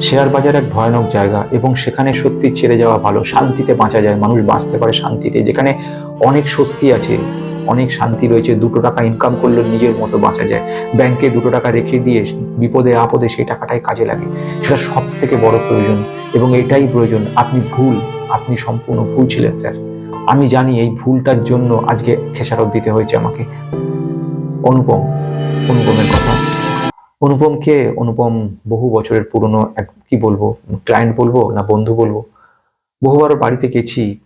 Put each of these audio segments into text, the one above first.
Share বাজার এক ভয়ানক জায়গা এবং সেখানে সত্যি ছেড়ে যাওয়া ভালো, শান্তিতে বাঁচা যায়, মানুষ বাঁচতে পারে শান্তিতে, যেখানে অনেক স্বস্তি আছে, অনেক শান্তি রয়েছে, দুটো টাকা ইনকাম করলে নিজের মতো বাঁচা যায়। ব্যাংকে দুটো টাকা রেখে দিয়ে বিপদে, আপদে সেই টাকাটাই কাজে লাগে। সেটা সব থেকে বড় প্রয়োজন এবং এটাই প্রয়োজন। আপনি ভুল, আপনি সম্পূর্ণ ভুল ছিলেন, স্যার। আমি জানি এই ভুলটার জন্য আজকে খেসারত দিতে হয়েছে আমাকে। অনুপম, অনুপমের কথা। অনুপমকে অনুপম বহু বছরের পুরনো এক কি বলব ক্লায়েন্ট বলব না বন্ধু বলব? বহুবার বাড়িতে গেছি।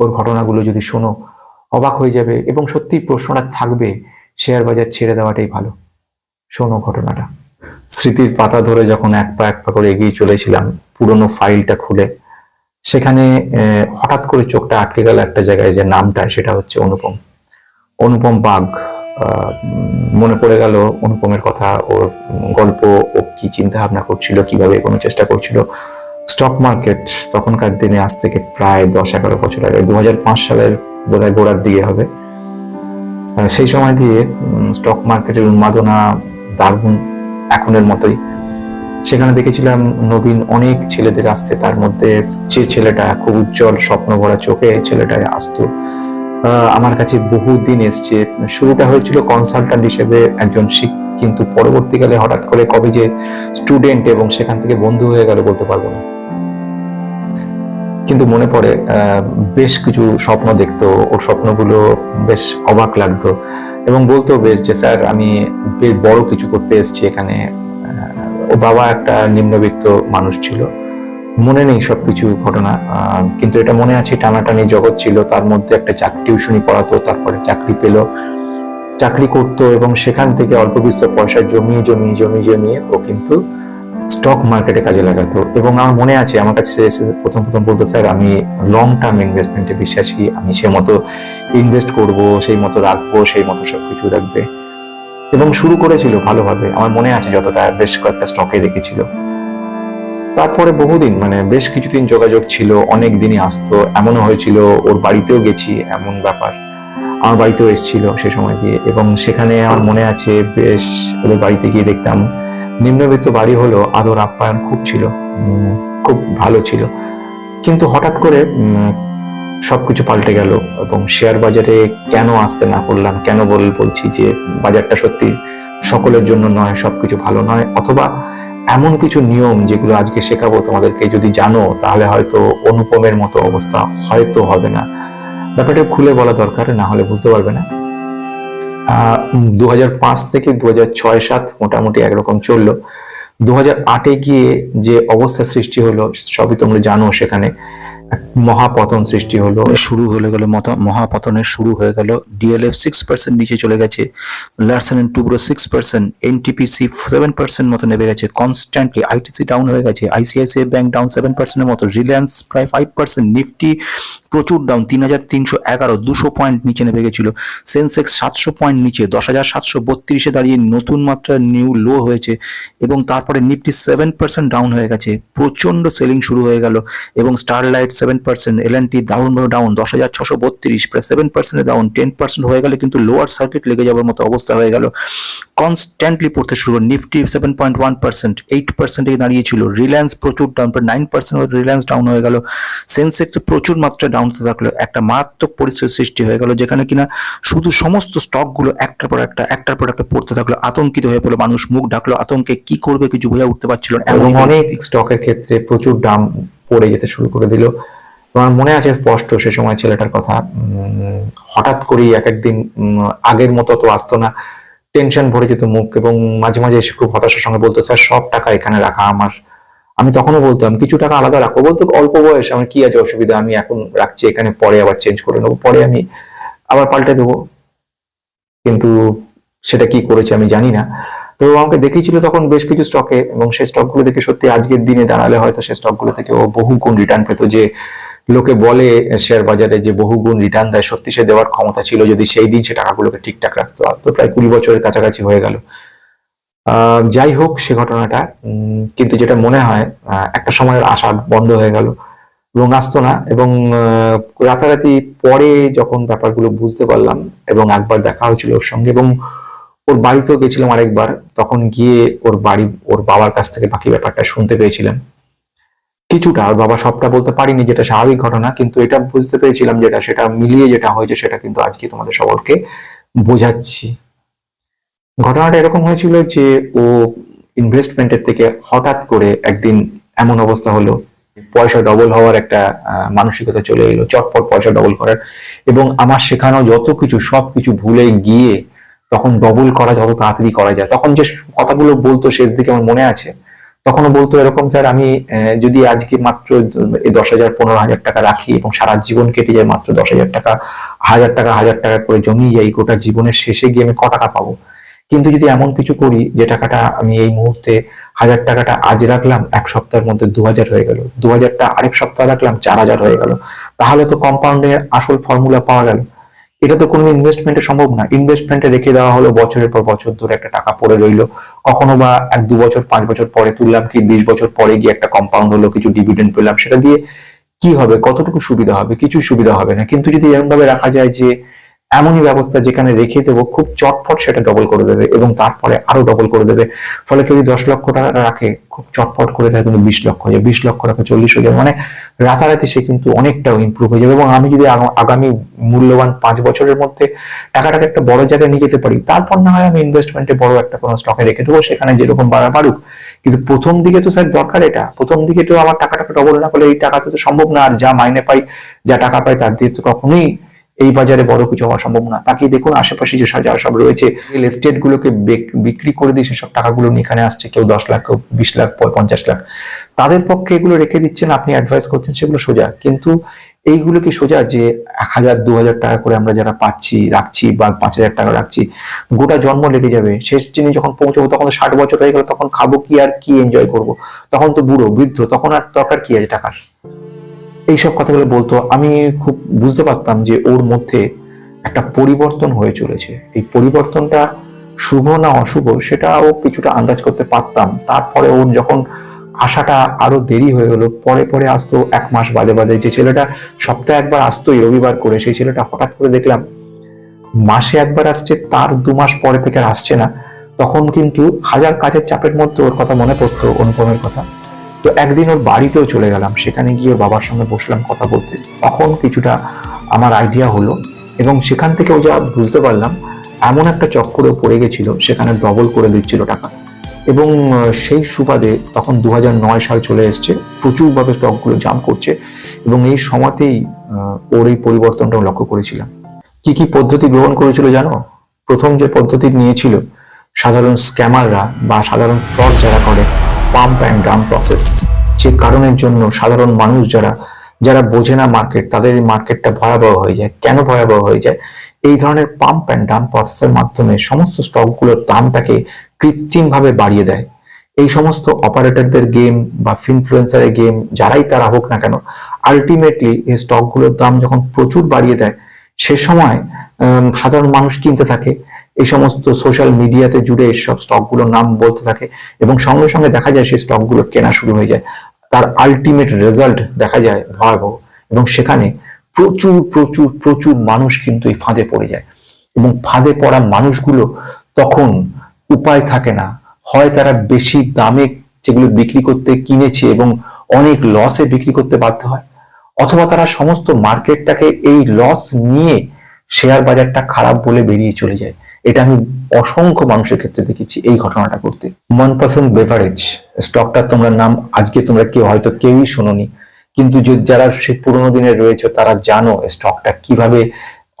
ওর ঘটনাগুলো যদি শোনো অবাক হয়ে যাবে এবং সত্যি প্রশ্নটা থাকবে শেয়ার বাজার ছেড়ে দেওয়াটাই ভালো। শোনো ঘটনাটা। স্মৃতির পাতা ধরে যখন এক পা এক পা করে এগিয়ে চলেছিলাম পুরনো ফাইলটা খুলে সেখানে হঠাৎ করে চোখটা আটকে গেল একটা জায়গায় যে নামটা সেটা হচ্ছে অনুপম। অনুপম উম, মনে পড়ে গেল অনুপমের কথা, ওর গল্প, ও কি চিন্তা ভাবনা করছিল, কীভাবে কোনো চেষ্টা করছিল। স্টক মার্কেট তখনকার দিনে আজ থেকে প্রায় দশ এগারো বছর আগে দু হাজার পাঁচ সালের বোধহয় গোড়ার দিকে হবে। সেই সময় দিয়ে স্টক মার্কেটের উন্মাদনা দারুণ এখনের মতোই। সেখানে দেখেছিলাম নবীন অনেক ছেলেদের আসতে, তার মধ্যে যে ছেলেটা খুব উজ্জ্বল স্বপ্ন ভরা চোখে ছেলেটা আসতো। আমার কাছে বহু দিন এসছে। শুরুটা হয়েছিল কনসালট্যান্ট হিসেবে একজন শিখ কিন্তু পরবর্তীকালে হঠাৎ করে কবে যে স্টুডেন্ট এবং সেখান থেকে বন্ধু হয়ে গেল বলতে পারব না। কিন্তু মনে পড়ে বেশ কিছু স্বপ্ন দেখতো, ওর স্বপ্নগুলো বেশ অবাক লাগতো এবং বলতো বেশ যে, স্যার, আমি বেশ বড় কিছু করতে এসেছি এখানে। ও বাবা একটা নিম্নবিত্ত মানুষ ছিল। মনে নেই সবকিছু ঘটনা কিন্তু এটা মনে আছে টানাটানি জগৎ ছিল, তার মধ্যে একটা চাকরি টিউশনি পড়াতো, তারপরে চাকরি পেল, চাকরি করতো এবং সেখান থেকে অল্প বিস্তর পয়সা জমিয়ে জমিয়ে জমিয়ে জমিয়ে ও কিন্তু স্টক মার্কেটে কাজে লাগাতো। এবং আমার মনে আছে, আমার কাছে এসে প্রথম প্রথম বলতো, স্যার, আমি লং টার্ম ইনভেস্টমেন্টে বিশ্বাসী, আমি সে মতো ইনভেস্ট করব, সেই মতো রাখব, সেই মতো সবকিছু রাখবে এবং শুরু করেছিল ভালোভাবে। আমার মনে আছে যতটা বেশ কয়েকটা স্টকে রেখেছিল তারপরে বহুদিন মানে বেশ কিছুদিন যোগাযোগ ছিল অনেক দিনই আসতো এমনও হয়েছিল ওর বাড়িতেও গেছি এমন ব্যাপার আমার বাড়িতেও এসেছিল সে সময় দিয়ে এবং সেখানে আমার মনে আছে বেশ ওদের বাড়িতে গিয়ে দেখতাম নিম্নবিত্ত বাড়ি হলো আদর আপ্যায়ন খুব ছিল খুব ভালো ছিল। কিন্তু হঠাৎ করে উম, সবকিছু পাল্টে গেল এবং শেয়ার বাজারে কেন আসতে না করলাম কেন বল বলছি যে বাজারটা সত্যি সকলের জন্য নয় সবকিছু ভালো নয় অথবা এমন কিছু নিয়ম যেগুলো আজকে শেখাবো তোমাদেরকে, যদি জানো, তাহলে হয়তো অনুপমের মতো অবস্থা হয়তো হবে না। ব্যাপারটা খুলে বলা দরকার, না হলে বুঝতে পারবে না। দু থেকে দু হাজার ছয় সাত মোটামুটি একরকম চলল। দু হাজার আটে গিয়ে যে অবস্থা সৃষ্টি হলো, সবই তোমরা জানো সেখানে। এক মহাপতন সৃষ্টি হলো। শুরু হয়ে গেল মহাপতনের শুরু হয়ে গেল। ডিএলএফ সিক্স পার্সেন্ট নিচে চলে গেছে। Larsen and Toubro six percent NTPC seven percent মতো নেমে গেছে। কনস্ট্যান্টলি আইটিসি ডাউন হয়ে গেছে। আইসিআইসিআই ব্যাংক ডাউন সেভেন পার্সেন্টের মতো। রিলায়েন্স প্রায় ফাইভ পার্সেন্ট নিফটি প্রচুর ডাউন তিন হাজার তিনশো এগারো, দুশো পয়েন্ট নিচে নেমে গেছিল। সেন্সেক্স সাতশো পয়েন্ট নিচে দশ হাজার সাতশো বত্রিশে দাঁড়িয়ে নতুন মাত্রা নিউ লো হয়েছে এবং তারপরে নিফটি সেভেন পার্সেন্ট ডাউন হয়ে গেছে। প্রচণ্ড সেলিং শুরু হয়ে গেল এবং Sterlite seven percent L N T down down দশ হাজার ছশো বত্রিশ, প্রায় seven percent down ten percent হয়ে গেলে কিন্তু লোয়ার সার্কিট লেগে যাওয়ার মতো অবস্থা হয়ে গেল। কনস্ট্যান্টলি পড়তে শুরু করল Nifty seven point one percent eight পার্সেন্টে দাঁড়িয়েছিল। রিলায়েন্স প্রচুর ডাউন প্রায় নাইন পার্সেন্ট রিলায়েন্স ডাউন হয়ে গেল। সেন্সেক্স প্রচুর মাত্রায় ডাউন হতে থাকল একটা মারাত্মক পরিস্থিতির সৃষ্টি হয়ে গেল যেখানে কিনা শুধু সমস্ত স্টকগুলো একটার পর একটা একটার পর একটা পড়তে থাকল আতঙ্কিত হয়ে পড়ল মানুষ মুখ ডাকলো আতঙ্কে কি করবে কিছু বোঝা উঠতে পারছিল না। এবং অনেক স্টকের ক্ষেত্রে প্রচুর দাম পড়ে যেতে শুরু করে দিল। আমার মনে আছে স্পষ্ট সে সময় ছেলেটার কথা উম, হঠাৎ করেই এক একদিন আগের মতো তো আসতো না। টেনশন ভরে যেত মুখ এবং মাঝে মাঝে এসে খুব হতাশার সঙ্গে বলতো স্যার সব টাকা এখানে রাখা আমার। আমি তখনও বলতাম, কিছু টাকা আলাদা রাখো। বলতো, অল্প বয়স আমার কি আছে অসুবিধা? আমি এখন রাখছি, এখানে পরে আবার চেঞ্জ করে নেব, পরে আমি আবার পাল্টে দেবো। কিন্তু সেটা কি করেছে আমি জানি না। তো আমাকে দেখিয়েছিল তখন বেশ কিছু স্টকে এবং সেই স্টকগুলো দেখে সত্যি আজকের দিনে দাঁড়ালে হয়তো সেই স্টকগুলো থেকে ও বহু গুণ রিটার্ন পেতো। যে লোকে বলে শেয়ার বাজারে যে বহু গুণ রিটার্ন দেয়, সত্যি সে দেওয়ার ক্ষমতা ছিল যদি সেই দিন সে টাকাগুলোকে ঠিকঠাক রাখতো। আজ তো প্রায় কুড়ি বছরের কাছাকাছি হয়ে গেল। যাই হোক সে ঘটনাটা কিন্তু যেটা মনে হয় একটা সময়ের আশা বন্ধ হয়ে গেল এবং আসতো না এবং রাতারাতি পরে যখন ব্যাপারগুলো বুঝতে পারলাম এবং একবার দেখা হয়েছিল ওর সঙ্গে এবং ওর বাড়িতেও গেছিলাম আরেকবার, তখন গিয়ে ওর বাড়ি, ওর বাবার কাছ থেকে বাকি ব্যাপারটা শুনতে পেয়েছিলাম। কিছুটা, ওর বাবা সবটা বলতে পারিনি যেটা স্বাভাবিক ঘটনা, কিন্তু এটা বুঝতে পেরেছিলাম যেটা, সেটা মিলিয়ে যেটা হয়েছে সেটা কিন্তু আজকে তোমাদের সকলকে বোঝাচ্ছি। ঘটনাটা এরকম হয়েছিল যে ও ইনভেস্টমেন্টের থেকে হঠাৎ করে একদিন এমন অবস্থা হলো, পয়সা ডবল হওয়ার একটা মানসিকতা চলে এলো, চটপট পয়সা ডবল করার এবং আমার শেখানো যত কিছু, সব কিছু ভুলে গিয়ে তখন ডবল করা যত তাড়াতাড়ি করা যায়। তখন যে কথাগুলো বলতো শেষ দিকে আমার মনে আছে, তখনও বলতো এরকম, স্যার, আমি যদি আজকে মাত্র দশ হাজার, পনেরো হাজার টাকা রাখি এবং সারা জীবন কেটে যায় মাত্র দশ হাজার টাকা হাজার টাকা হাজার টাকা করে জমিয়ে যাই, গোটা জীবনের শেষে গিয়ে আমি ক টাকা পাবো? কিন্তু যদি এমন কিছু করি যে টাকাটা আমি এই মুহূর্তে হাজার টাকাটা আজ রাখলাম, এক সপ্তাহের মধ্যে দু হাজার হয়ে গেল দু হাজারটা আরেক সপ্তাহ রাখলাম চার হাজার হয়ে গেল, তাহলে তো কম্পাউন্ডের আসল ফর্মুলা পাওয়া গেল। এটা তো কোনো ইনভেস্টমেন্টে সম্ভব না। ইনভেস্টমেন্টে রেখে দেওয়া হলো, বছরের পর বছর ধরে একটা টাকা পড়ে রইল। কখনো বা এক দু বছর, পাঁচ বছর পরে তুললাম কি বিশ বছর পরে গিয়ে একটা কম্পাউন্ড হলো, কিছু ডিভিডেন্ড পেলাম, সেটা দিয়ে কি হবে? কতটুকু সুবিধা হবে? কিছু সুবিধা হবে না। কিন্তু যদি এরকম ভাবে রাখা যায় যে এমনই ব্যবস্থা যেখানে রেখে দেবো, খুব চটপট সেটা ডবল করে দেবে এবং তারপরে আরও ডবল করে দেবে। ফলে কেউ দশ লক্ষ টাকা রাখে, খুব চটপট করে দেয় কিন্তু বিশ লক্ষ হয়ে বিশ লক্ষ টাকা চল্লিশ হয়ে যাবে মানে রাতারাতি সে কিন্তু অনেকটা ইমপ্রুভ হয়ে যাবে এবং আমি যদি আগামী মূল্যবান পাঁচ বছরের মধ্যে টাকাটাকে একটা বড় জায়গায় নিয়ে যেতে পারি, তারপর না হয় আমি ইনভেস্টমেন্টে বড় একটা কোনো স্টকে রেখে দেবো, সেখানে যেরকম বাড়া বাড়ুক। কিন্তু প্রথম দিকে তো স্যার দরকার এটা। প্রথম দিকে তো আমার টাকাটাকে ডবল না করলে এই টাকাতে তো সম্ভব না। আর যা মাইনে পাই, যা টাকা পাই তার দিয়ে তো কখনোই এই বাজারে বড় কিছু হওয়া সম্ভব না তাকিয়ে দেখুন, আশেপাশে যে সাজা সব রয়েছে রিয়েল এস্টেট গুলোকে বিক্রি করে দিয়ে সেসব টাকাগুলো এখানে আসছে কেউ দশ লাখ, কেউ বিশ লাখ পঞ্চাশ লাখ। তাদের পক্ষে এগুলো রেখে দিচ্ছেন, আপনি অ্যাডভাইস করছেন সেগুলো সোজা। কিন্তু এইগুলো কি সোজা যে এক হাজার, দু হাজার টাকা করে আমরা যারা পাচ্ছি, রাখছি বা পাঁচ হাজার টাকা রাখছি, গোটা জন্ম লেগে যাবে। শেষ দিনে যখন পৌঁছবো, তখন ষাট বছর হয়ে গেল, তখন খাব কি আর কি এনজয় করব? তখন তো বুড়ো, বৃদ্ধ, তখন আর দরকার কি আছে টাকার? এইসব কথাগুলো বলতো, আমি খুব বুঝতে পারতাম যে ওর মধ্যে একটা পরিবর্তন হয়ে চলেছে। এই পরিবর্তনটা শুভ না অশুভ, সেটাও কিছুটা আন্দাজ করতে পারতাম। তারপরে ওর যখন আসাটা আরও দেরি হয়ে গেল, পরে পরে আসতো এক মাস বাদে বাদে। যে ছেলেটা সপ্তাহে একবার আসতোই রবিবার করে, সেই ছেলেটা হঠাৎ করে দেখলাম মাসে একবার আসছে, তার দু মাস পরে থেকে আসছে না। তখন কিন্তু হাজার কাজের চাপের মধ্যে ওর কথা মনে পড়তো, অনুপমের কথা। তো একদিন ওর বাড়িতেও চলে গেলাম। সেখানে গিয়ে বাবার সঙ্গে বসলাম কথা বলতে। তখন কিছুটা আমার আইডিয়া হলো এবং সেখান থেকেও যা বুঝতে পারলাম, এমন একটা চক্করেও পড়ে গেছিল, সেখানে ডবল করে দিচ্ছিল টাকা। এবং সেই সুবাদে তখন দু সাল চলে এসছে, প্রচুরভাবে স্টকগুলো জাম করছে এবং এই সময়তেই ওর এই পরিবর্তনটাও লক্ষ্য করেছিলাম। কি কি পদ্ধতি গ্রহণ করেছিল জানো? প্রথম যে পদ্ধতি নিয়েছিল, সাধারণ স্ক্যামাররা বা সাধারণ ফ্রড যারা করে পাম্প অ্যান্ড ডাম প্রসেস যে কারণের জন্য সাধারণ মানুষ যারা যারা বোঝে না মার্কেট তাদের এই মার্কেটটা ভয়াবহ হয়ে যায়। কেন ভয়াবহ হয়ে যায়? এই ধরনের পাম্প অ্যান্ড ডাম প্রসেসের মাধ্যমে সমস্ত স্টকগুলোর দামটাকে কৃত্রিমভাবে বাড়িয়ে দেয়। এই সমস্ত অপারেটরদের গেম বা ফিনফ্লুয়েন্সারের গেম যারাই তারা হোক না কেন আলটিমেটলি এই স্টকগুলোর দাম যখন প্রচুর বাড়িয়ে দেয়, সে সময় সাধারণ মানুষ কিনতে থাকে। এই সমস্ত সোশ্যাল মিডিয়াতে জুড়ে এইসব স্টকগুলোর নাম বলতে থাকে এবং সঙ্গে সঙ্গে দেখা যায় সেই স্টকগুলো কেনা শুরু হয়ে যায়। তার আলটিমেট রেজাল্ট দেখা যায় ভয়াবহ এবং সেখানে প্রচুর প্রচুর প্রচুর মানুষ কিন্তু এই ফাঁদে পড়ে যায় এবং ফাঁদে পড়া মানুষগুলো তখন উপায় থাকে না। হয় তারা বেশি দামে যেগুলো বিক্রি করতে কিনেছে এবং অনেক লসে বিক্রি করতে বাধ্য হয় অথবা তারা সমস্ত মার্কেটটাকে এই লস নিয়ে শেয়ার বাজারটা খারাপ বলে বেরিয়ে চলে যায়। এটা আমি অসংখ্য মানুষের ক্ষেত্রে দেখেছি এই ঘটনাটা করতে মনপসন্দ বেভারেজ স্টকটা তোমরা নাম, আজকে তোমরা কেউ হয়তো কেউই শোনোনি, কিন্তু যারা সে পুরোনো দিনে রয়েছে, তারা জানো স্টকটা কীভাবে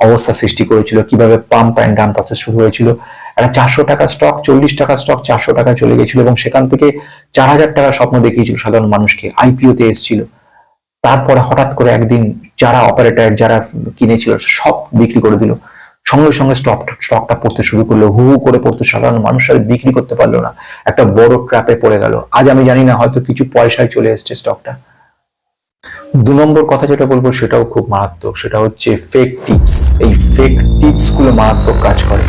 অবস্থা সৃষ্টি করেছিল, কীভাবে পাম্প অ্যান্ড ডাম প্রসেস শুরু হয়েছিল। একটা চারশো টাকা স্টক চল্লিশ টাকা স্টক চারশো টাকা চলে গেছিল এবং সেখান থেকে চার হাজার টাকা স্বপ্ন দেখিয়েছিল সাধারণ মানুষকে আইপিও তে এসেছিল। তারপরে হঠাৎ করে একদিন যারা অপারেটর যারা কিনেছিল, সব বিক্রি করে দিল। সঙ্গে সঙ্গে স্টক স্টকটা পড়তে শুরু করল, হু হু করে পড়তে সাধারণ মানুষ আর বিক্রি করতে পারল না। একটা বড় ট্র্যাপে পড়ে গেল। আজ আমি জানি না, হয়তো কিছু পয়সায় চলে এসছে স্টকটা দু নম্বর কথা যেটা বলব, সেটাও খুব মারাত্মক। সেটা হচ্ছে ফেক টিপস এই ফেক টিপসগুলো মারাত্মক কাজ করে।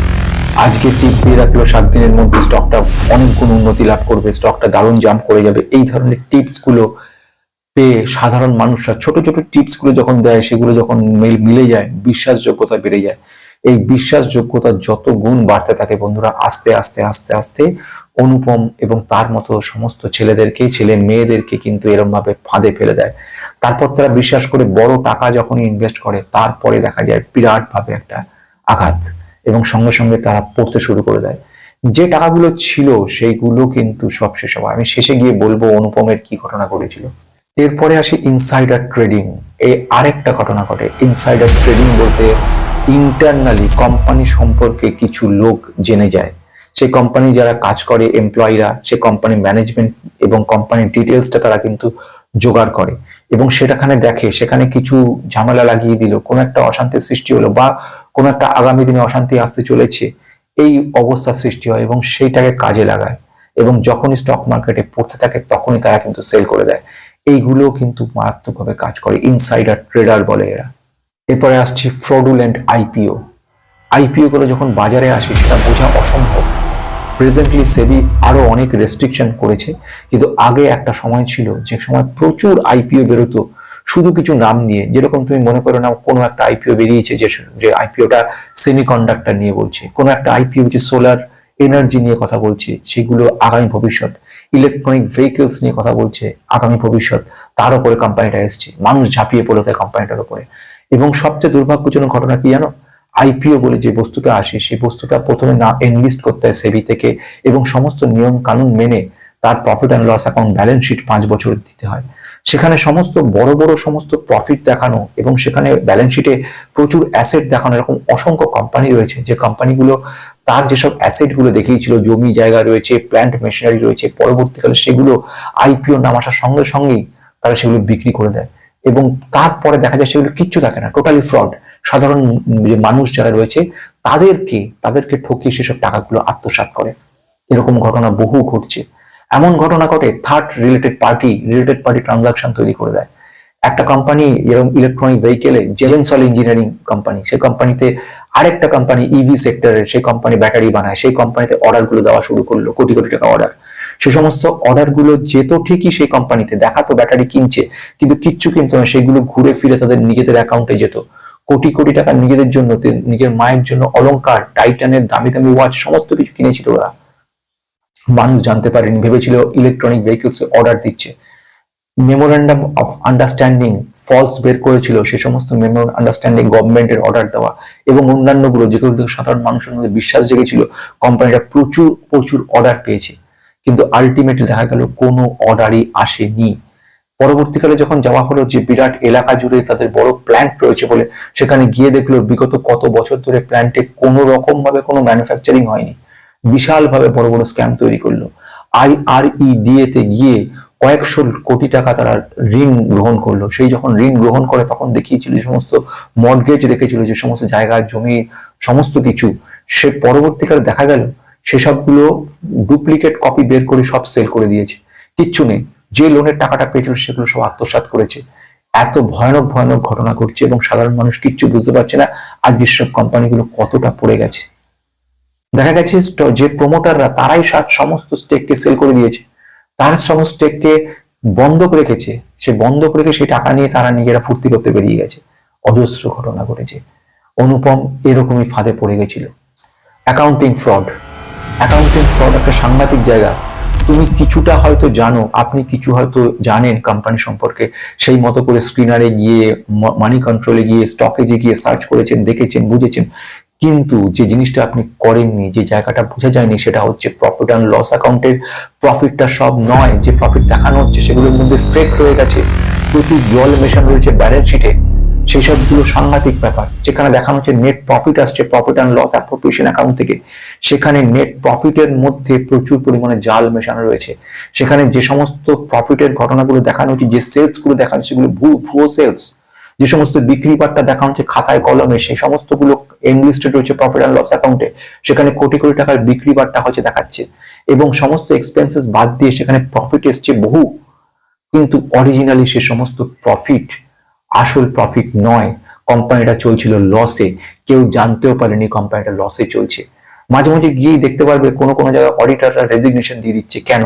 আজকে টিপস দিয়ে রাখল, সাত দিনের মধ্যে স্টকটা অনেক গুণ উন্নতি লাভ করবে স্টকটা দারুণ জাম্প করে যাবে। এই ধরনের টিপসগুলো পেয়ে সাধারণ মানুষরা, ছোট ছোট টিপসগুলো যখন দেয়, সেগুলো যখন মিলে যায়, বিশ্বাসযোগ্যতা বেড়ে যায়। এই বিশ্বাসযোগ্যতার যত গুণ বাড়তে থাকে বন্ধুরা, আস্তে আস্তে আস্তে আস্তে অনুপম এবং তার মতো সমস্ত ছেলেদেরকে ছেলে মেয়েদেরকে কিন্তু এরম ভাবে ফাঁদে ফেলে দেয়। তারপর তারা বিশ্বাস করে বড় টাকা যখন ইনভেস্ট করে, তারপরে দেখা যায় বিরাট ভাবে একটা আঘাত এবং সঙ্গে সঙ্গে তারা পড়তে শুরু করে দেয়। যে টাকাগুলো ছিল, সেইগুলো কিন্তু সব শেষ হবে। আমি শেষে গিয়ে বলব অনুপমের কি ঘটনা ঘটেছিল। এরপরে আসি ইনসাইডার ট্রেডিং এই আরেকটা ঘটনা ঘটে। ইনসাইডার ট্রেডিং বলতে ইন্টারনালি কোম্পানি সম্পর্কে কিছু লোক জেনে যায়। সেই কোম্পানি যারা কাজ করে এমপ্লয়িরা সেই কোম্পানি ম্যানেজমেন্ট এবং কোম্পানির ডিটেলসটা তারা কিন্তু জোগাড় করে এবং সেটাখানে দেখে, সেখানে কিছু ঝামেলা লাগিয়ে দিল, কোনো একটা অশান্তির সৃষ্টি হলো বা কোনো একটা আগামী দিনে অশান্তি আসতে চলেছে, এই অবস্থা সৃষ্টি হয় এবং সেইটাকে কাজে লাগায় এবং যখনই স্টক মার্কেটে পড়তে থাকে তখনই তারা কিন্তু সেল করে দেয়। এইগুলো কিন্তু মারাত্মকভাবে কাজ করে ইনসাইডার ট্রেডার বলে এরা। এরপরে আসছি ফ্রডুলেন্ট আইপিও আইপিও গুলো যখন বাজারে আসে, সেটা বোঝা অসম্ভব। প্রেজেন্টলি সেবি আরও অনেক রেস্ট্রিকশন করেছে। কিন্তু আগে একটা সময় ছিল, যে সময় প্রচুর আইপিও বেরোতো, শুধু কিছু নাম নিয়ে। যেরকম তুমি মনে করো না, কোনো একটা আইপিও বেরিয়েছে যে যে আইপিওটা সেমি কন্ডাক্টর নিয়ে বলছে। কোনো একটা আইপিও যে সোলার এনার্জি নিয়ে কথা বলছে, সেগুলো আগামী ভবিষ্যৎ। ইলেকট্রনিক ভেহিকলস নিয়ে কথা বলছে, আগামী ভবিষ্যৎ। তার উপরে কোম্পানিটা এসছে। মানুষ ঝাঁপিয়ে পড়ে তাই কোম্পানিটার উপরে। এবং সবচেয়ে দুর্ভাগ্যজনক ঘটনা কি জানো? আইপিও বলে যে বস্তুটা আসে, সেই বস্তুটা প্রথমে না এনলিস্ট করতে হয় সেবি থেকে এবং সমস্ত নিয়ম কানুন মেনে তার profit and loss account balance sheet পাঁচ বছর দিতে হয়। সেখানে সমস্ত বড় বড় সমস্ত প্রফিট দেখানো এবং সেখানে ব্যালেন্স শিটে প্রচুর অ্যাসেট দেখানো, এরকম অসংখ্য কোম্পানি রয়েছে। যে কোম্পানিগুলো তার যেসব অ্যাসেটগুলো দেখিয়েছিল, জমি জায়গা রয়েছে প্ল্যান্ট মেশিনারি রয়েছে, পরবর্তীকালে সেগুলো আইপিও নাম আসার সঙ্গে সঙ্গেই তারা সেগুলো বিক্রি করে দেয়। এবং তারপরে দেখা যায় সেগুলো কিচ্ছু থাকে না টোটালি ফ্রড সাধারণ যে মানুষ যারা রয়েছে, তাদেরকে তাদেরকে ঠকিয়ে সেসব টাকাগুলো আত্মসাৎ করে। এরকম ঘটনা বহু ঘটছে। এমন ঘটনা ঘটে third related party related party transaction তৈরি করে দেয়। একটা কোম্পানি এরকম ইলেকট্রনিক ভেহিকেলে জেনসল ইঞ্জিনিয়ারিং কোম্পানি সেই কোম্পানিতে আরেকটা কোম্পানি ইভি সেক্টরের সেই কোম্পানি ব্যাটারি বানায়, সেই কোম্পানিতে অর্ডারগুলো দেওয়া শুরু করল, কোটি কোটি টাকা অর্ডার সে সমস্ত অর্ডারগুলো যেত ঠিকই সেই কোম্পানিতে দেখাতো ব্যাটারি কিনছে, কিন্তু কিচ্ছু কিনতো না। সেগুলো ঘুরে ফিরে তাদের নিজেদের অ্যাকাউন্টে যেত। কোটি কোটি টাকা নিজেদের জন্য নিজের মায়ের জন্য অলংকার, টাইটানের দামি দামি ওয়াচ সমস্ত কিছু কিনেছিল ওরা। মানুষ জানতে পারেনি, ভেবেছিল ইলেকট্রনিক ভেহিকলস অর্ডার দিচ্ছে। মেমোরান্ডাম অফ আন্ডারস্ট্যান্ডিং ফলস বের করেছিল সে সমস্ত মেমো আন্ডারস্ট্যান্ডিং গভর্নমেন্টের অর্ডার দেওয়া। এবং অন্যান্যগুলো, যেগুলো সাধারণ মানুষের মধ্যে বিশ্বাস জেগেছিল কোম্পানিটা প্রচুর প্রচুর অর্ডার পেয়েছে। কিন্তু আলটিমেটলি দেখা গেল কোনো অর্ডারই আসেনি। পরবর্তীকালে যখন যাওয়া হলো যে বিরাট এলাকা জুড়ে তাদের বড় প্ল্যান্ট রয়েছে বলে, সেখানে গিয়ে দেখল বিগত কত বছর ধরে প্ল্যান্টে কোনো রকম ভাবে কোনো ম্যানুফ্যাকচারিং হয়নি। বিশাল ভাবে বড় বড় স্ক্যাম তৈরি করল। আইআরইডিএ তে গিয়ে কয়েকশো কোটি টাকা তারা ঋণ গ্রহণ করল। সেই যখন ঋণ গ্রহণ করে তখন দেখিয়েছিল যে সমস্ত মর্গেজ রেখেছিল যে সমস্ত জায়গা জমি, সমস্ত কিছু। সে পরবর্তীকালে দেখা গেল সেসবগুলো ডুপ্লিকেট কপি বের করে সব সেল করে দিয়েছে। কিচ্ছু নেই। যে লোনের টাকাটা পেয়েছিল, সেগুলো সব আত্মসাৎ করেছে। এত ভয়ানক ভয়ানক ঘটনা ঘটছে এবং সাধারণ মানুষ কিচ্ছু বুঝতে পারছে না আজকে সব কোম্পানিগুলো কতটা পড়ে গেছে। দেখা গেছে যে প্রমোটাররা তারাই সমস্ত স্টেককে সেল করে দিয়েছে। তার সমস্ত স্টেককে বন্ধক রেখেছে। সে বন্ধক রেখে সেই টাকা নিয়ে তারা নিজেরা ফুর্তি করতে বেরিয়ে গেছে। অজস্র ঘটনা ঘটেছে। অনুপম এরকমই ফাঁদে পড়ে গেছিল। অ্যাকাউন্টিং ফ্রড অ্যাকাউন্টিং ফ্রড একটা সাংঘাতিক জায়গা। তুমি কিছুটা হয়তো জানো, আপনি কিছু হয়তো জানেন কোম্পানি সম্পর্কে। সেই মতো করে স্ক্রিনারে গিয়ে মানি কন্ট্রোলে গিয়ে স্টকেজে গিয়ে সার্চ করেছেন, দেখেছেন, বুঝেছেন। কিন্তু যে জিনিসটা আপনি করেননি, যে জায়গাটা বোঝা যায়নি, সেটা হচ্ছে প্রফিট অ্যান্ড লস অ্যাকাউন্টের প্রফিটটা সব নয়, যে প্রফিট দেখানো হচ্ছে, সেগুলোর মধ্যে ফেক রয়ে গেছে। প্রচুর জল মেশানো রয়েছে ব্যালেন্স শিটে সেই সবগুলো সাংঘাতিক ব্যাপার, যেখানে দেখানো হচ্ছে নেট প্রফিট আসছে profit and loss appropriation account থেকে। সেখানে নেট প্রফিটের মধ্যে প্রচুর পরিমাণে জাল মেশানো রয়েছে। সেখানে যে সমস্ত প্রফিটের ঘটনাগুলো দেখানো হচ্ছে, যে সেলসগুলো দেখানো সেগুলো ভু- ভুয়ো সেলস যে সমস্ত বিক্রি বাট্টা দেখানো হচ্ছে, খাতায় কলমে, সেই সমস্তগুলো এনলিস্টেড রয়েছে প্রফিট অ্যান্ড লস অ্যাকাউন্টে সেখানে কোটি কোটি টাকার বিক্রি বাট্টা হচ্ছে দেখাচ্ছে। এবং সমস্ত এক্সপেন্সেস বাদ দিয়ে সেখানে প্রফিট এসছে বহু। কিন্তু অরিজিনালি সে সমস্ত প্রফিট আসল প্রফিট নয়। কোম্পানিটা চলছিল লসে কেউ জানতেও পারেনি কোম্পানিটা লসে চলছে। মাঝে মাঝে গিয়েই দেখতে পারবে কোনো কোনো জায়গায় অডিটাররা রেজিগনেশন দিয়ে দিচ্ছে। কেন?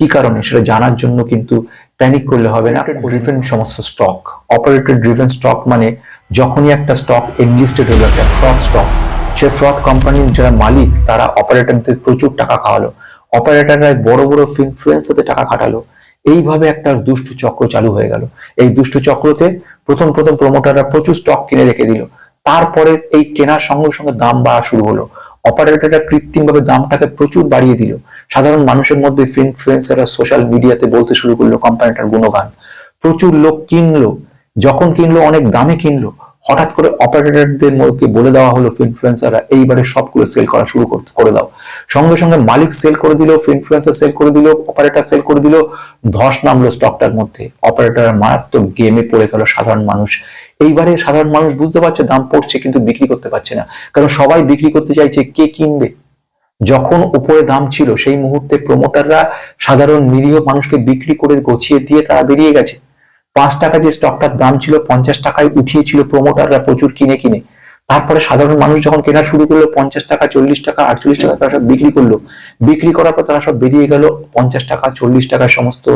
কি কারণে? সেটা জানার জন্য কিন্তু প্যানিক করলে হবে না। ড্রিভেন সমস্ত স্টক অপারেটর ড্রিভেন স্টক মানে যখনই একটা স্টক এনলিস্টেড হলো একটা ফ্রড স্টক সে ফ্রড কোম্পানির যারা মালিক তারা অপারেটরদের প্রচুর টাকা খাওয়ালো। অপারেটররা বড় বড় ইনফ্লুয়েন্সারদের টাকা খাটালো। এইভাবে একটা দুষ্টু চক্র চালু হয়ে গেল। এই দুষ্টু চক্রতে প্রথম প্রথম প্রমোটাররা প্রচুর স্টক কিনে রেখে দিল। তারপরে এই কেনার সঙ্গে সঙ্গে দাম বাড়া শুরু হলো। অপারেটররা কৃত্রিমভাবে দামটাকে প্রচুর বাড়িয়ে দিল। সাধারণ মানুষের মধ্যে ইনফ্লুয়েন্সাররা সোশ্যাল মিডিয়াতে বলতে শুরু করল কোম্পানিটার গুণগান। প্রচুর লোক কিনলো। যখন কিনলো, অনেক দামে কিনলো। হঠাৎ করে অপারেটরদের মধ্যে বলে দেওয়া হলো ইনফ্লুয়েন্সাররা এইবারে সবগুলো সেল করা শুরু করে দাও। সঙ্গে সঙ্গে মালিক সেল করে দিল ইনফ্লুয়েন্সার সেল করে দিল অপারেটর সেল করে দিল, ধস নামলো স্টকটার মধ্যে। অপারেটর মারাত্মক গেমে পড়ে গেল সাধারণ মানুষ। এইবারে সাধারণ মানুষ বুঝতে পারছে দাম পড়ছে কিন্তু বিক্রি করতে পারছে না। কারণ সবাই বিক্রি করতে চাইছে কে কিনবে? যখন উপরে দাম ছিল, সেই মুহূর্তে প্রমোটাররা সাধারণ নিরীহ মানুষকে বিক্রি করে গছিয়ে দিয়ে তারা বেরিয়ে গেছে। পাঁচ টাকা যে স্টকটার দাম ছিল, পঞ্চাশ টাকায় উঠিয়েছিল প্রমোটাররা প্রচুর কিনে কিনে। তারপরে সাধারণ মানুষ যখন কেনা শুরু করল, পঞ্চাশ টাকা, চল্লিশ টাকা, আটচল্লিশ টাকা তারা সব বিক্রি করল। বিক্রি করার পর তারা সব বেরিয়ে গেল, পঞ্চাশ টাকা, চল্লিশ টাকা সমস্ত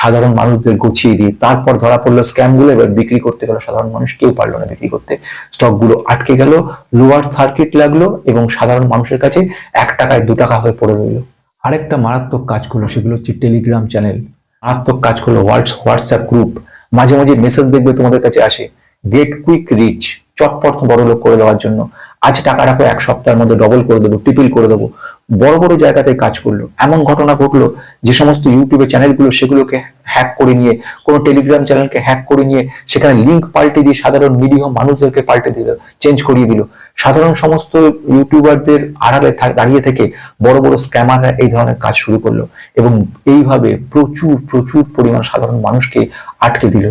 সাধারণ মানুষদের গুছিয়ে দিয়ে। তারপর ধরা পড়ল স্ক্যামগুলো, এবার বিক্রি করতে গেল সাধারণ মানুষ, কেউ পারল না বিক্রি করতে। স্টকগুলো আটকে গেল লোয়ার সার্কিট লাগল এবং সাধারণ মানুষের কাছে এক টাকায় দু টাকা হয়ে পড়ে রইল। আরেকটা মারাত্মক কাজ করল, সেগুলো হচ্ছে টেলিগ্রাম চ্যানেল মারাত্মক কাজ করল, হোয়াটস হোয়াটসঅ্যাপ গ্রুপ মাঝে মাঝে মেসেজ দেখবে তোমাদের কাছে আসে গেট কুইক রিচ চটপট বড় লোক করে দেওয়ার জন্য। আজ টাকা রাখো এক সপ্তাহের মধ্যে ডবল করে দেবো ট্রিপল করে দেবো। বড় বড় জায়গাতে কাজ করল। এমন ঘটনা ঘটলো যে সমস্ত ইউটিউবে চ্যানেলগুলো সেগুলোকে হ্যাক করে নিয়ে, কোনো টেলিগ্রাম চ্যানেলকে হ্যাক করে নিয়ে, সেখানে লিঙ্ক পাল্টে দিয়ে সাধারণ নিরীহ মানুষদেরকে পাল্টে দিল চেঞ্জ করিয়ে দিল। সাধারণ সমস্ত ইউটিউবারদের আড়ালে দাঁড়িয়ে থেকে বড় বড় স্ক্যামাররা এই ধরনের কাজ শুরু করল এবং এইভাবে প্রচুর প্রচুর পরিমাণ সাধারণ মানুষকে আটকে দিল,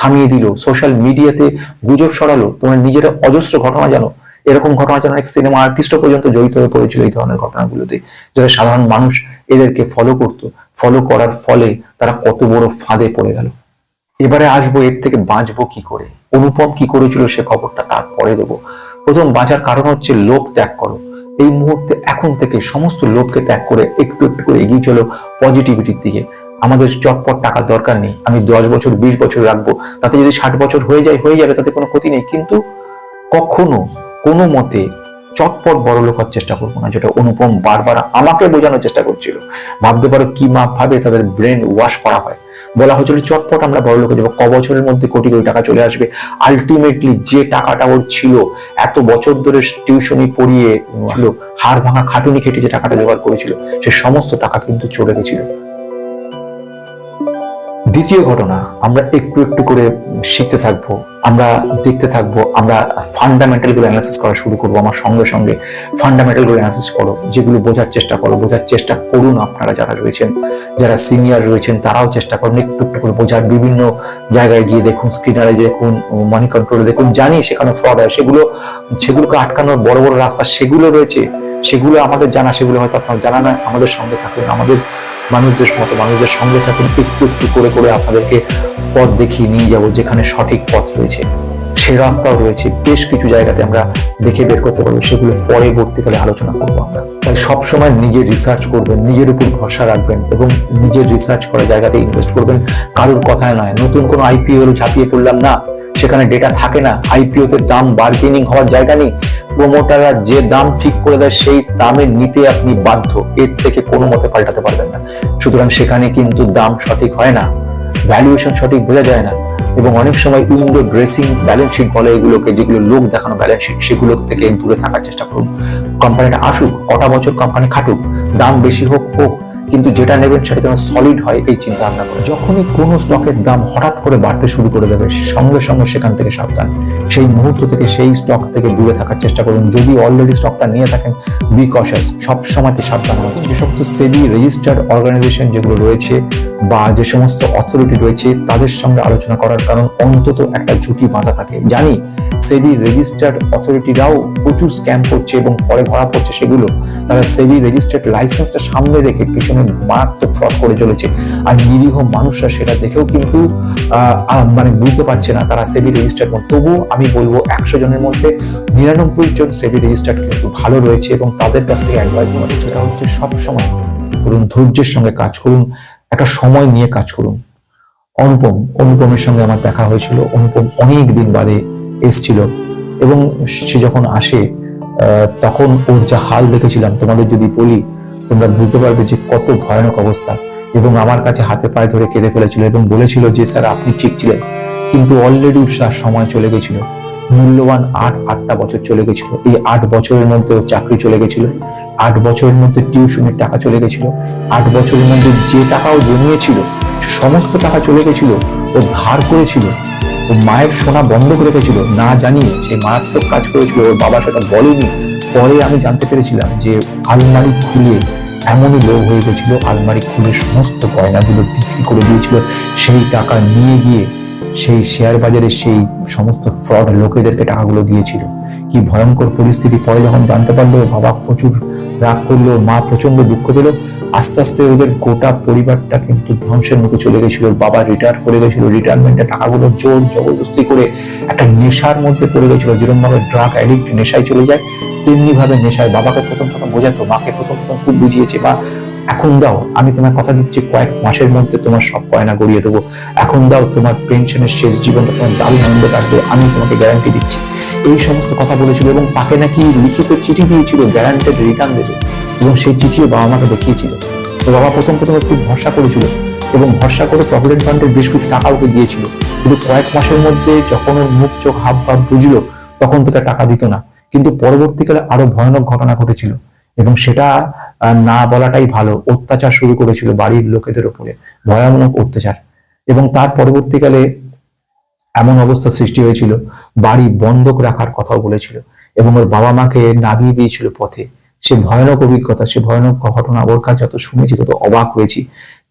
থামিয়ে দিল। সোশ্যাল মিডিয়াতে গুজব সরালো তোমরা নিজেরা অজস্র ঘটনা জানো। এরকম ঘটনা যেন অনেক সিনেমা আর্টিস্টও পর্যন্ত জড়িত হয়ে পড়েছিল এই ধরনের ঘটনাগুলোতে। যারা সাধারণ মানুষ এদেরকে ফলো করতো ফলো করার ফলে তারা কত বড় ফাঁদে পড়ে গেল। এবারে আসব, এর থেকে বাঁচবো কি করে? অনুপম কি করেছিল সে খবরটা তারপরে দেবো। প্রথম বাঁচার কারণ হচ্ছে লোভ ত্যাগ করো। এই মুহূর্তে এখন থেকে সমস্ত লোভকে ত্যাগ করে একটু একটু করে এগিয়ে চলো পজিটিভিটির দিকে। আমাদের চটপট টাকার দরকার নেই। আমি দশ বছর, বিশ বছর রাখব। তাতে যদি ষাট বছর হয়ে যায়, হয়ে যাবে, তাতে কোনো ক্ষতি নেই। কিন্তু কখনো কোনো মতে চটপট বড় লোক হওয়ার চেষ্টা করব না, যেটা অনুপম বারবার আমাকে বোঝানোর চেষ্টা করছিল। ভাবতে পারো কি মাপ ভাবে তাদের ব্রেন ওয়াশ করা হয়। বলা হয়েছিল, চটপট আমরা বড় লোক যাব। ক বছরের মধ্যে কোটি কোটি টাকা চলে আসবে। আলটিমেটলি যে টাকাটা ওর ছিল, এত বছর ধরে টিউশনি পড়িয়ে ছিল হাড় ভাঙা খাটুনি খেটে যে টাকাটা জোগাড় করেছিল, সে সমস্ত টাকা কিন্তু চলে গেছিল। দ্বিতীয় ঘটনা, আমরা একটু একটু করে শিখতে থাকব, আমরা দেখতে থাকব, আমরা ফান্ডামেন্টালগুলো অ্যানালিসিস করা শুরু করব, আমার সঙ্গে সঙ্গে ফান্ডামেন্টালগুলো অ্যানালিসিস করো, যেগুলো বোঝার চেষ্টা করো, বোঝার চেষ্টা করুন আপনারা যারা রয়েছেন, যারা সিনিয়র রয়েছেন, তারাও চেষ্টা করুন একটু একটু করে বোঝার, বিভিন্ন জায়গায় গিয়ে দেখুন স্ক্রিনারে দেখুন মানি কন্ট্রোলে দেখুন, জানি সেখানে ফ্রড হয়, সেগুলো, সেগুলোকে আটকানোর বড় বড় রাস্তা সেগুলো রয়েছে, সেগুলো আমাদের জানা, সেগুলো হয়তো আপনার জানা না আমাদের সঙ্গে থাকুন, আমাদের মানুষদের মতো, মানুষদের সঙ্গে থাকুন, একটু একটু করে করে আপনাদেরকে পথ দেখিয়ে নিয়ে যাব যেখানে সঠিক পথ রয়েছে। সে রাস্তাও রয়েছে, বেশ কিছু জায়গাতে আমরা দেখে বের করতে পারব, সেগুলো পরবর্তীকালে আলোচনা করব আমরা। তাই সবসময় নিজের রিসার্চ করবেন, নিজের উপর ভরসা রাখবেন এবং নিজের রিসার্চ করা জায়গাতে ইনভেস্ট করবেন। কারোর কথায় নয়, নতুন কোনো আইপিও ঝাঁপিয়ে পড়লাম না। সেখানে ডেটা থাকে না। আইপিও তে দাম বার্গেনিং হওয়ার জায়গা নেই। প্রমোটাররা যে দাম ঠিক করে দেয়, সেই দামে নিতে আপনি বাধ্য। এর থেকে কোনো মতে পাল্টাতে পারবেন না। সুতরাং সেখানে কিন্তু দাম সঠিক হয় না। ভ্যালুয়েশন সঠিক বোঝা যায় না। এবং অনেক সময় উইন্ডো ড্রেসিং ব্যালেন্স শিট বলে এগুলোকে, যেগুলো লোক দেখানো ব্যালেন্স শিট সেগুলো থেকে দূরে থাকার চেষ্টা করুন। কোম্পানিটা আসুক, কটা বছর কোম্পানি খাটুক, দাম বেশি হোক হোক কিন্তু যেটা নেবেন সেটা যেন সলিড হয় এই চিন্তা ভাবনা করুন যখনই কোনো স্টকের দাম হঠাৎ করে বাড়তে শুরু করে দেবে, সঙ্গে সঙ্গে সেখান থেকে সাবধান। সেই মুহূর্ত থেকে, সেই স্টক থেকে দূরে থাকার চেষ্টা করুন। যদি অলরেডি স্টকটা নিয়ে থাকেন বি কশাস সব সময়তে সাবধান হন যে সমস্ত সেবি রেজিস্টার্ড অর্গানাইজেশন যেগুলো রয়েছে বা যে সমস্ত অথরিটি রয়েছে, তাদের সঙ্গে আলোচনা করার কারণ অন্তত একটা ঝুঁকি বাঁধা থাকে। জানি সেবি রেজিস্টার্ড অথরিটিরাও প্রচুর স্ক্যাম করছে এবং পরে ধরা পড়ছে সেগুলো। তারা সেবি রেজিস্টার্ড লাইসেন্সটা সামনে রেখে পিছনে মারাত্মক ফ্রড করে চলেছে। আর নিরীহ মানুষরা সেটা দেখেও কিন্তু মানে বুঝতে পারছে না তারা সেবি রেজিস্টার্ড তবুও আমি বলব একশো জনের মধ্যে নিরানব্বই জন সেবি রেজিস্টার্ড কিন্তু ভালো রয়েছে এবং তাদের কাছ থেকে অ্যাডভাইস নেওয়া সেটা হচ্ছে সব সময় করুন ধৈর্যের সঙ্গে কাজ করুন, একটা সময় নিয়ে কাজ করুন। অনুপম, অনুপমের সঙ্গে আমার দেখা হয়েছিল। অনুপম অনেক দিন বাদে এসছিল এবং সে যখন আসে তখন ওর যা হাল দেখেছিলাম, তোমাদের যদি বলি, তোমরা বুঝতে পারবে যে কত ভয়ানক অবস্থা এবং আমার কাছে হাতে পায়ে ধরে কেঁদে ফেলেছিল এবং বলেছিল যে, স্যার, আপনি ঠিক ছিলেন। কিন্তু অলরেডি তার সময় চলে গেছিল। মূল্যবান আট, আটটা বছর চলে গেছিল। এই আট বছরের মধ্যে ওর চাকরি চলে গেছিল। আট বছরের মধ্যে টিউশনের টাকা চলে গেছিল। আট বছরের মধ্যে যে টাকাও জমিয়েছিল, সমস্ত টাকা চলে গেছিল, ও ধার করেছিল। মায়ের সোনা বন্ধ করে রেখেছিল। না জানিয়ে সেই মারাত্মক কাজ করেছিল, ওর বাবা সেটা বলেনি। পরে আমি জানতে পেরেছিলাম যে আলমারি খুলে এমনই লোভ হয়ে গেছিল, আলমারি খুলে সমস্ত গয়নাগুলো বিক্রি করে দিয়েছিল। সেই টাকা নিয়ে গিয়ে সেই শেয়ার বাজারে সেই সমস্ত ফ্রড লোকেদেরকে টাকাগুলো দিয়েছিল। কি ভয়ঙ্কর পরিস্থিতি। পরে যখন জানতে পারল, বাবা প্রচুর রাগ করল, মা প্রচণ্ড দুঃখ পেল। আস্তে আস্তে ওদের গোটা পরিবারটা কিন্তু ধ্বংসের মুখে চলে গেছিল, বাবা রিটায়ার করে গেছিল রিটায়ারমেন্টের টাকাগুলো জোর জবরদস্তি করে একটা নেশার মধ্যে পড়ে গেছিল যেরকম ভাবে ড্রাগ অ্যাডিক্ট নেশায় চলে যায় তেমনি ভাবে নেশায় বাবাকে প্রথম প্রথম বোঝাতো মাকে প্রথম প্রথম খুব বুঝিয়েছে বা এখন দাও, আমি তোমার কথা দিচ্ছি, কয়েক মাসের মধ্যে তোমার সব গয়না গড়িয়ে দেবো, এখন দাও, তোমার পেনশনের শেষ জীবনটা তোমার দারুণ আনন্দ কাটবে, আমি তোমাকে গ্যারান্টি দিচ্ছি। এই সমস্ত কথা বলেছিল এবং তাকে নাকি লিখিত চিঠি দিয়েছিল গ্যারান্টেড রিটার্ন দেবে। এবং সেই চিঠিও বাবা মাকে দেখিয়েছিল। তো বাবা প্রথম প্রথম একটু ভরসা করেছিল এবং ভরসা করে প্রভিডেন্ট ফান্ডের বেশ কিছু টাকা ওকে দিয়েছিল। কিন্তু কয়েক মাসের মধ্যে যখন ওর মুখ, চোখ হাব ভাব বুঝলো তখন থেকে টাকা দিত না। কিন্তু পরবর্তীকালে আরও ভয়ানক ঘটনা ঘটেছিল এবং সেটা না বলাটাই ভালো। অত্যাচার শুরু করেছিল বাড়ির লোকেদের উপরে ভয়ানক অত্যাচার। এবং তার পরবর্তীকালে এমন অবস্থা সৃষ্টি হয়েছিল, বাড়ি বন্ধক রাখার কথাও বলেছিল এবং ওর বাবা মাকে নামিয়ে দিয়েছিল পথে। সে ভয়ানক অভিজ্ঞতা, সে ভয়ানক ঘটনা, ওর কাছে যত শুনেছি, তত অবাক হয়েছি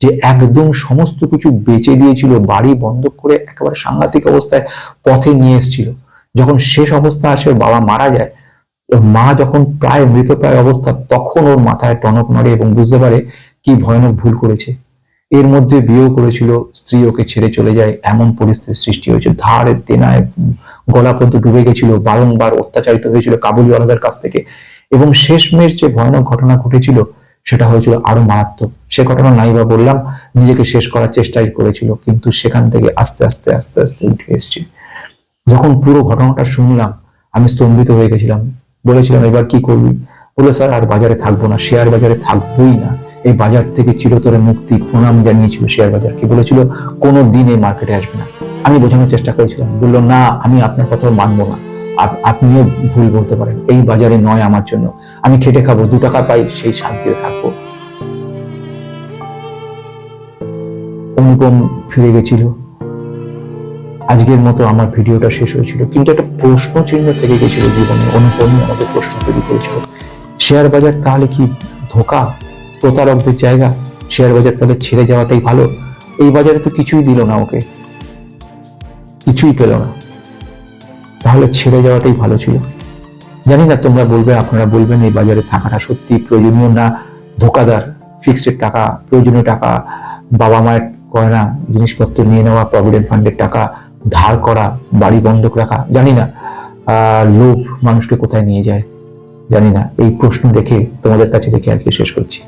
যে একদম সমস্ত কিছু বেঁচে দিয়েছিল, বাড়ি বন্ধক করে একেবারে সাংঘাতিক অবস্থায় পথে নিয়ে এসেছিল। যখন শেষ অবস্থা আসে বাবা মারা যায়, ওর মা যখন প্রায় মৃতপ্রায় অবস্থা, তখন ওর মাথায় টনক নড়ে এবং বুঝতে পারে কি ভয়ানক ভুল করেছে। এর মধ্যে বিয়েও করেছিল, স্ত্রী ওকে ছেড়ে চলে যায়, এমন পরিস্থিতির সৃষ্টি হয়েছে ধারে দেনায় গলা পর্যন্ত ডুবে গেছিল, বারংবার অত্যাচারিত হয়েছিল কাবুলিওয়ালাদের কাছ থেকে। এবং শেষমেশ যে ভয়ানক ঘটনা ঘটেছিল, সেটা হয়েছিল আরও মারাত্মক। সে ঘটনা নাই বা বললাম, নিজেকে শেষ করার চেষ্টাই করেছিল, কিন্তু সেখান থেকে আস্তে আস্তে আস্তে আস্তে উঠে এসেছে। যখন পুরো ঘটনাটা শুনলাম, আমি স্তম্ভিত হয়ে গেছিলাম। বলেছিলাম, এবার কি করবি? বলে স্যার, আর বাজারে থাকব না, শেয়ার বাজারে থাকবোই না। এই বাজার থেকে চিরতরে মুক্তি, প্রণাম জানিয়েছিল শেয়ার বাজার কি বলেছিল, কোনো দিন এই মার্কেটে আসবে না। আমি বোঝানোর চেষ্টা করেছিলাম। বলল, না, আমি আপনার কথা মানবো না। আপনিও ভুল বলতে পারেন। এই বাজারে নয় আমার জন্য। আমি খেটে খাব, দু টাকা পাই, সেই শান্তিতে থাকব। অনুপম ফিরে গেছিল? আজকের মতো আমার ভিডিওটা শেষ হয়েছিল। কিন্তু একটা প্রশ্ন চিহ্ন থেকে গেছিল জীবনে। অনুপমই আমাদের প্রশ্ন তৈরি করেছিল। শেয়ার বাজার তাহলে কি ধোকা? প্রতারকদের জায়গা? শেয়ার বাজার তাহলে ছেড়ে যাওয়াটাই ভালো? এই বাজারে তো কিছুই দিল না ওকে। কিছুই পেল না। তাহলে ছেড়ে যাওয়াটাই ভালো ছিল। জানি না তোমরা বলবে, আপনারা বলবেন এই বাজারে থাকাটা সত্যি প্রয়োজনীয় না ধোকাদার ফিক্সড টাকা, প্রয়োজনীয় টাকা, বাবা মায়ের গয়না, জিনিসপত্র নিয়ে নেওয়া প্রভিডেন্ট ফান্ডের টাকা, ধার করা, বাড়ি বন্ধক রাখা, জানি না লোভ মানুষকে কোথায় নিয়ে যায়, জানি না। এই প্রশ্ন রেখে তোমাদের কাছে রেখে আজকে শেষ করছি।